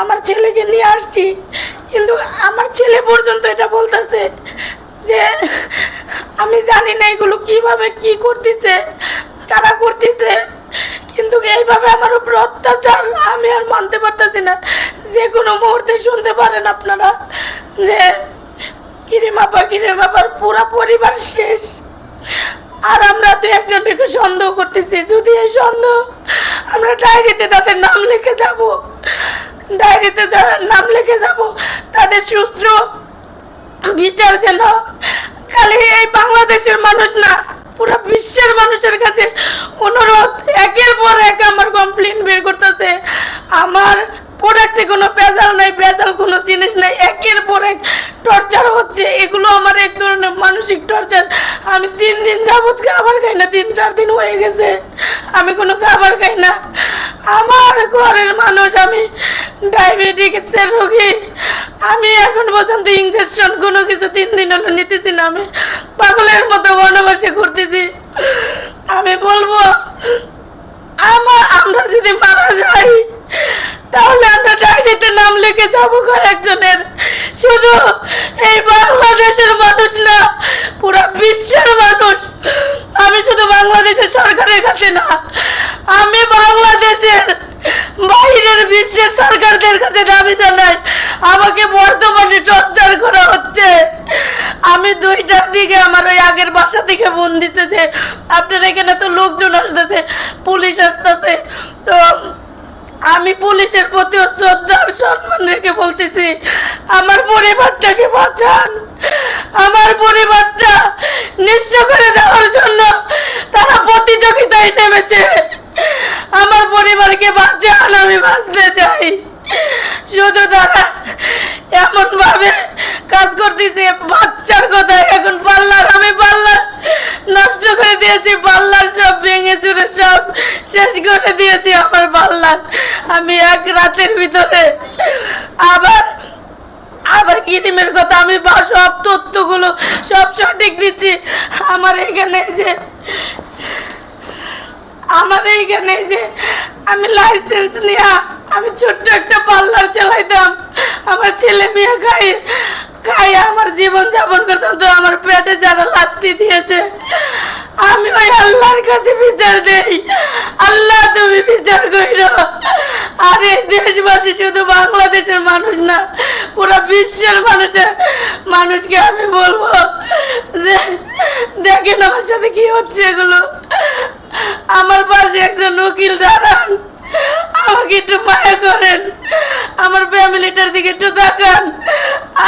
আমার ছেলেকে নিয়ে আসছি। কিন্তু আমার ছেলে পর্যন্ত এটা বলতেছে যে, আমি জানি না এগুলো কীভাবে কি করতেছে, কারা করতেছে, কিন্তু এইভাবে আমার উপর অত্যাচার আমি আর মানতে পারতেছি না। যে কোনো মুহূর্তে শুনতে পারেন আপনারা যে, কিরে মাপা, কিরে মাপার পুরা পরিবার শেষ। আর আমরা তো একজনকে সন্দেহ করতেছি। যদি এই সন্দেহ আমরা ডায়েরিতে তাদের নাম লিখে যাব ডায়েরিতে যা- নাম লিখে যাব, তাদের সুস্থ বিচার যেন খালি এই বাংলাদেশের মানুষ না, পুরো বিশ্বের মানুষের কাছে অনুরোধ, একের পর এক আমার কমপ্লেন বের করতেছে। আমার প্রোডাক্টে কোনো ভেজাল নাই, ভেজাল কোনো জিনিস নাই, একের পর এক টর্চার হচ্ছে। এগুলো আমার এক ধরনের মানসিক টর্চার আমি তিন দিন যাবত খাবার খাই না, তিন চার দিন হয়ে গেছে। আমি কোনো খাবার খাই না। আমার ঘরের মানুষ আমি ডায়াবেটিক্সের রোগী। আমি এখন পর্যন্ত ইঞ্জেকশন কোনো কিছু তিন দিন হলো নিতেছি না। আমি পাগলের মতো বনবাসে ঘুরতেছি। আমি বলব আমার আমরা যদি মারা যাই, তাহলে আমরা ডায়েরিতে নাম লিখে যাব কয়েকজনের শুধু এই বাংলাদেশের মানুষ না, পুরো বিশ্বের মানুষ। আমি শুধু বাংলাদেশের সরকারের কাছে না, আমি বাংলাদেশের কাছে দাবি জানাই আমাকে বর্তমানে টর্চার করা হচ্ছে। আমি দুইটার দিকে আমার ওই আগের বাসা থেকে বোন যে আপনার এখানে তো লোকজন আসতেছে, পুলিশ আসতেছে। তো আমি পুলিশের প্রতি শ্রদ্ধা আর সম্মান রেখে বলতেছি, আমার পরিবারটাকে বাঁচান। আমার পরিবারটা নিঃস্ব করে দেওয়ার জন্য তারা প্রতিযোগিতায় নেমেছে। আমার পরিবারকে বাঁচান, আমি বাঁচতে চাই। শুধু তারা এমন ভাবে কাজ করতেছে, বাচ্চার কথা। এখন পাল্লার, আমি পাল্লার। নষ্ট করে দিয়েছি, পাল্লার সব ভেঙে চুরে সব শেষ করে দিয়েছি আমার পাল্লার। আমি এক রাতের ভিতরে আবার আবার কিরিমের কথা, আমি বা সব তথ্যগুলো সব সঠিক দিচ্ছি। আমার এখানে যে, আমার এইখানে যে, আমি লাইসেন্স নিয়ে আমি ছোট্ট একটা পার্লার চালাইতাম। আমার ছেলে মেয়ে খাই খাই আমার জীবন যাপন করতাম তো আমার পেটে যারা লাত্তি দিয়েছে। আমি ওই আল্লাহর কাছে বিচার দেই। আল্লাহ, তুমি বিচার করো আর এই দেশবাসী শুধু বাংলাদেশের মানুষ না, পুরো বিশ্বের মানুষের মানুষকে আমি বলব যে, দেখেন আমার সাথে কি হচ্ছে এগুলো। আমার পাশে একজন উকিল দাঁড়ান। একটু মায়া করেন। আমার ফ্যামিলিটার দিকে একটু তাকান।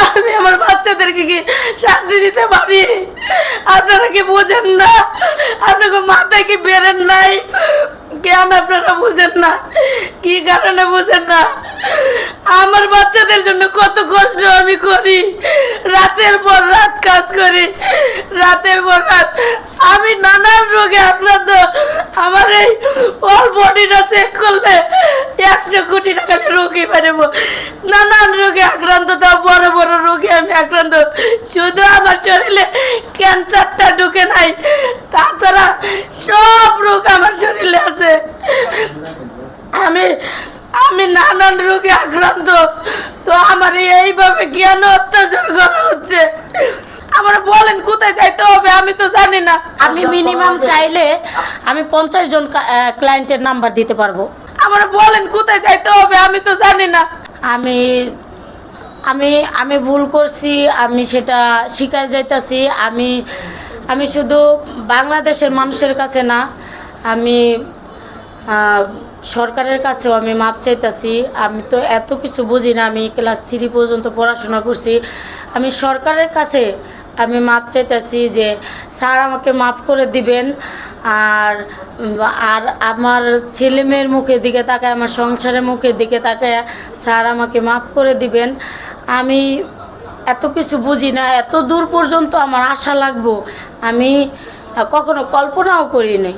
আমি আমার বাচ্চাদেরকে কি শাস্তি দিতে পারি? আপনারা কি বোঝেন না? আপনাকে মাথায় কি বেরেন নাই? কেন আপনারা বুঝেন না? কি কারণে বুঝেন না? আমার বাচ্চাদের জন্য কত কষ্ট আমি করি। রাতের পর রাত কাজ করি। রাতের পর রাত আমি নানান রোগে আক্রান্ত। আমার এই অল বডিটা চেক করলে একশো কোটি টাকার রোগী পারব নানান রোগে আক্রান্ত তাও বড় বড় রোগে আমি আক্রান্ত। শুধু আমার শরীরে ক্যান্সারটা ঢুকে নাই, তাছাড়া সব রোগ আমার শরীরে আছে। আমি আমি নানান রোগে আক্রান্ত। তো আমার এইভাবে জ্ঞান অত্যাচার করা হচ্ছে। আমার বলেন কোথায় যাইতে হবে আমি তো জানি না। আমি মিনিমাম চাইলে আমি পঞ্চাশ জন ক্লায়েন্টের নাম্বার দিতে পারব। আমার বলেন কোথায় যাইতে হবে আমি তো জানি না। আমি আমি আমি ভুল করছি, আমি সেটা শিকার যাইতাছি, আমি আমি শুধু বাংলাদেশের মানুষের কাছে না, আমি সরকারের কাছেও আমি মাপ চাইতাছি, আমি তো এত কিছু বুঝি না, আমি ক্লাস থ্রি পর্যন্ত পড়াশোনা করছি। আমি সরকারের কাছে আমি মাপ চাইতেছি যে স্যার আমাকে মাফ করে দিবেন আর আর আমার ছেলেমেয়ের মুখের দিকে তাকায়, আমার সংসারের মুখের দিকে তাকায়, স্যার আমাকে মাফ করে দিবেন। আমি এত কিছু বুঝি না, এত দূর পর্যন্ত আমার আশা লাগবো। আমি কখনো কল্পনাও করি নাই।